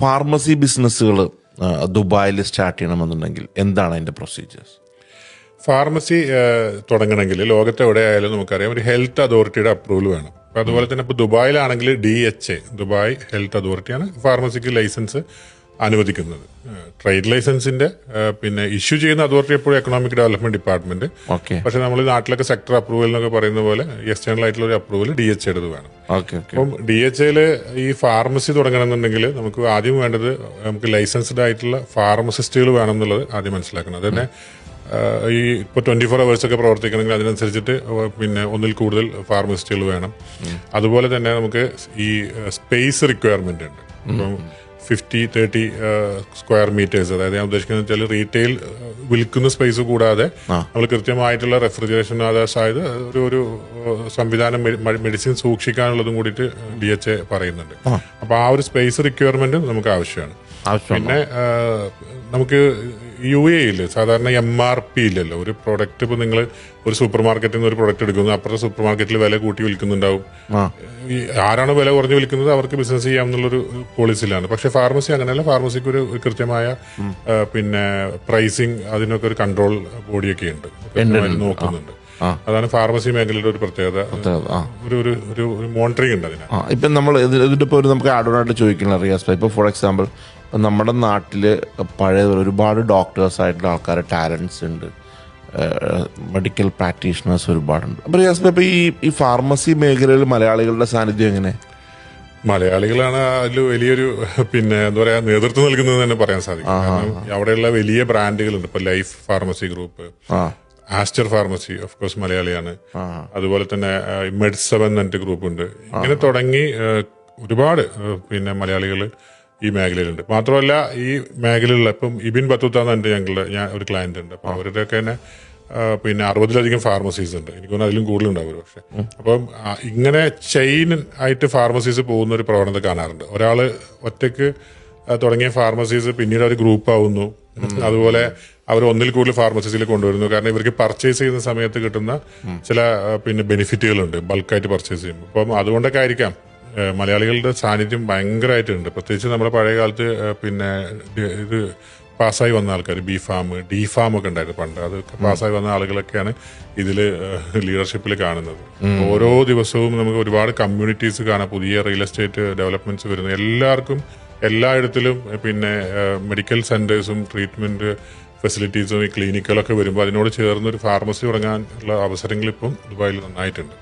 Pharmacy ബിസിനസ്സുകൾ ദുബായിൽ start ചെയ്യണമെന്നുണ്ടെങ്കിൽ എന്താണ് അതിന്റെ പ്രൊസീജിയേഴ്സ് ഫാർമസി തുടങ്ങണമെങ്കിൽ ലോകത്ത് എവിടെയായാലും നമുക്കറിയാം ഒരു ഹെൽത്ത് അതോറിറ്റിയുടെ അപ്രൂവൽ വേണം. അപ്പോൾ അതുപോലെ തന്നെ ഇപ്പോൾ ദുബായിലാണെങ്കിൽ D H A Dubai health അതോറിറ്റിയാണ് ഫാർമസിക്ക് ലൈസൻസ്. അനുവദിക്കുന്നത്. ട്രേഡ് ലൈസൻസിന്റെ പിന്നെ ഇഷ്യൂ ചെയ്യുന്ന അതോറിറ്റി എപ്പോഴും എക്കണോമിക് ഡെവലപ്മെന്റ് ഡിപ്പാർട്ട്മെന്റ് ഓക്കെ. പക്ഷെ നമ്മൾ നാട്ടിലൊക്കെ സെക്ടർ അപ്രൂവൽ എന്നൊക്കെ പറയുന്ന പോലെ എക്സ്റ്റേണൽ ആയിട്ടുള്ള ഒരു അപ്രൂവൽ ഡി എച്ച് എടുത്ത് വേണം. അപ്പം ഡി എച്ച് എയിൽ ഈ ഫാർമസി തുടങ്ങണമെന്നുണ്ടെങ്കിൽ നമുക്ക് ആദ്യം വേണ്ടത് നമുക്ക് ലൈസൻസ്ഡ് ആയിട്ടുള്ള ഫാർമസിസ്റ്റുകൾ വേണം എന്നുള്ളത് ആദ്യം മനസ്സിലാക്കണം. അത് തന്നെ ഈ ഇപ്പോൾ ട്വന്റി ഫോർ അവേഴ്സ് ഒക്കെ പ്രവർത്തിക്കണമെങ്കിൽ അതിനനുസരിച്ചിട്ട് പിന്നെ ഒന്നിൽ കൂടുതൽ ഫാർമസിസ്റ്റുകൾ വേണം. അതുപോലെ തന്നെ നമുക്ക് ഈ സ്പേസ് റിക്വയർമെന്റ് ഉണ്ട്. ഇപ്പം ഫിഫ്റ്റി തേർട്ടി സ്ക്വയർ മീറ്റേഴ്സ് അതായത് ഞാൻ ഉദ്ദേശിക്കുന്നത് വെച്ചാൽ റീറ്റെയിൽ വിൽക്കുന്ന സ്പേസ് കൂടാതെ നമ്മൾ കൃത്യമായിട്ടുള്ള റെഫ്രിജറേഷൻ അതായത് ഒരു ഒരു ഏഹ്, സംവിധാനം മെഡിസിൻ സൂക്ഷിക്കാനുള്ളതും കൂടിയിട്ട് ഡി എച്ച് എ പറയുന്നുണ്ട്. അപ്പോൾ ആ ഒരു സ്പേസ് റിക്വയർമെന്റ് നമുക്ക് ആവശ്യമാണ്. പിന്നെ നമുക്ക് യു എ ഇല്ല? സാധാരണ എം ആർ പി ഇല്ലല്ലോ. ഒരു പ്രൊഡക്റ്റ് ഇപ്പൊ നിങ്ങൾ ഒരു സൂപ്പർ മാർക്കറ്റിൽ നിന്ന് ഒരു പ്രൊഡക്റ്റ് എടുക്കുന്നു അപ്പുറത്തെ സൂപ്പർ മാർക്കറ്റിൽ വില കൂട്ടി വിൽക്കുന്നുണ്ടാവും. ആരാണ് വില കുറഞ്ഞ് വിൽക്കുന്നത് അവർക്ക് ബിസിനസ് ചെയ്യാം എന്നുള്ളൊരു പോളിസിയിലാണ് പക്ഷെ ഫാർമസി അങ്ങനെയല്ല. ഫാർമസിക്ക് ഒരു കൃത്യമായ പിന്നെ പ്രൈസിങ് അതിനൊക്കെ ഒരു കൺട്രോൾ ബോഡിയൊക്കെ ഉണ്ട് നോക്കുന്നുണ്ട്. അതാണ് ഫാർമസി മേഖലയുടെ ഒരു പ്രത്യേകത. ഒരു ഒരു മോണിറ്ററിംഗ് ഉണ്ട് അതിന് ഇപ്പൊ നമ്മൾ ഇതിന്റെ ഇപ്പോൾ നമുക്ക് ആഡ് ആയിട്ട് ചോദിക്കണം റിയാസ് ഇപ്പൊ ഫോർ എക്സാമ്പിൾ നമ്മുടെ നാട്ടിൽ പഴയ ഒരുപാട് ഡോക്ടേഴ്സ് ആയിട്ടുള്ള ആൾക്കാർ ടാലൻസ് ഉണ്ട്. മെഡിക്കൽ പ്രാക്ടീഷണേഴ്സ് ഒരുപാടുണ്ട്. അപ്പോൾ റിയാസ് ഇപ്പോൾ ഈ ഈ ഫാർമസി മേഖലയിൽ മലയാളികളുടെ സാന്നിധ്യം എങ്ങനെ? മലയാളികളാണ് അതിൽ വലിയൊരു പിന്നെ എന്താ പറയുക നേതൃത്വം നൽകുന്നത് തന്നെ പറയാൻ സാധിക്കും. കാരണം അവിടെയുള്ള വലിയ ബ്രാൻഡുകളുണ്ട്. ഇപ്പൊ life pharmacy group Aster pharmacy of course മലയാളിയാണ്. അതുപോലെ തന്നെ മെഡ് സെവൻ എന്നിട്ട് ഗ്രൂപ്പ് ഉണ്ട് ഇങ്ങനെ തുടങ്ങി ഒരുപാട് പിന്നെ മലയാളികൾ ഈ മേഖലയിലുണ്ട്. മാത്രമല്ല ഈ മേഖലയിലുള്ള ഇപ്പം ഇബിൻ ബത്തൂത്ത എന്റെ ഞങ്ങളുടെ ഞാൻ ഒരു ക്ലയന്റ് ഉണ്ട്. അപ്പൊ അവരുടെയൊക്കെ തന്നെ പിന്നെ അറുപതിലധികം ഫാർമസീസ് ഉണ്ട്. എനിക്ക് തോന്നുന്നു അതിലും കൂടുതലുണ്ടാവും ഒരു പക്ഷേ. അപ്പം ഇങ്ങനെ ചെയിൻ ആയിട്ട് ഫാർമസീസ് പോകുന്ന ഒരു പ്രവണത കാണാറുണ്ട്. ഒരാൾ ഒറ്റയ്ക്ക് തുടങ്ങിയ ഫാർമസീസ് പിന്നീട് അവർ ഗ്രൂപ്പ് ആവുന്നു. അതുപോലെ അവർ ഒന്നിൽ കൂടുതൽ ഫാർമസീസിൽ കൊണ്ടുവരുന്നു. കാരണം ഇവർക്ക് പർച്ചേസ് ചെയ്യുന്ന സമയത്ത് കിട്ടുന്ന ചില പിന്നെ ബെനിഫിറ്റുകളുണ്ട് ബൾക്കായിട്ട് പർച്ചേസ് ചെയ്യുമ്പോൾ. അപ്പം അതുകൊണ്ടൊക്കെ ആയിരിക്കാം. മലയാളികളുടെ സാന്നിധ്യം ഭയങ്കരമായിട്ടുണ്ട്. പ്രത്യേകിച്ച് നമ്മുടെ പഴയ കാലത്ത് പിന്നെ ഇത് പാസ്സായി വന്ന ആൾക്കാർ ബി ഫാം ഡി ഫാം ഒക്കെ ഉണ്ടായിരുന്നു പണ്ട്. അത് പാസ്സായി വന്ന ആളുകളൊക്കെയാണ് ഇതിൽ ലീഡർഷിപ്പിൽ കാണുന്നത്. ഓരോ ദിവസവും നമുക്ക് ഒരുപാട് കമ്മ്യൂണിറ്റീസ് കാണാം. പുതിയ റിയൽ എസ്റ്റേറ്റ് ഡെവലപ്മെന്റ്സ് വരുന്നത്. എല്ലാവർക്കും എല്ലായിടത്തിലും പിന്നെ മെഡിക്കൽ സെന്റേഴ്സും ട്രീറ്റ്മെന്റ് ഫെസിലിറ്റീസും ഈ ക്ലിനിക്കുകളൊക്കെ വരുമ്പോൾ അതിനോട് ചേർന്ന് ഒരു ഫാർമസി തുടങ്ങാനുള്ള അവസരങ്ങൾ ഇപ്പം ദുബായിൽ നന്നായിട്ടുണ്ട്.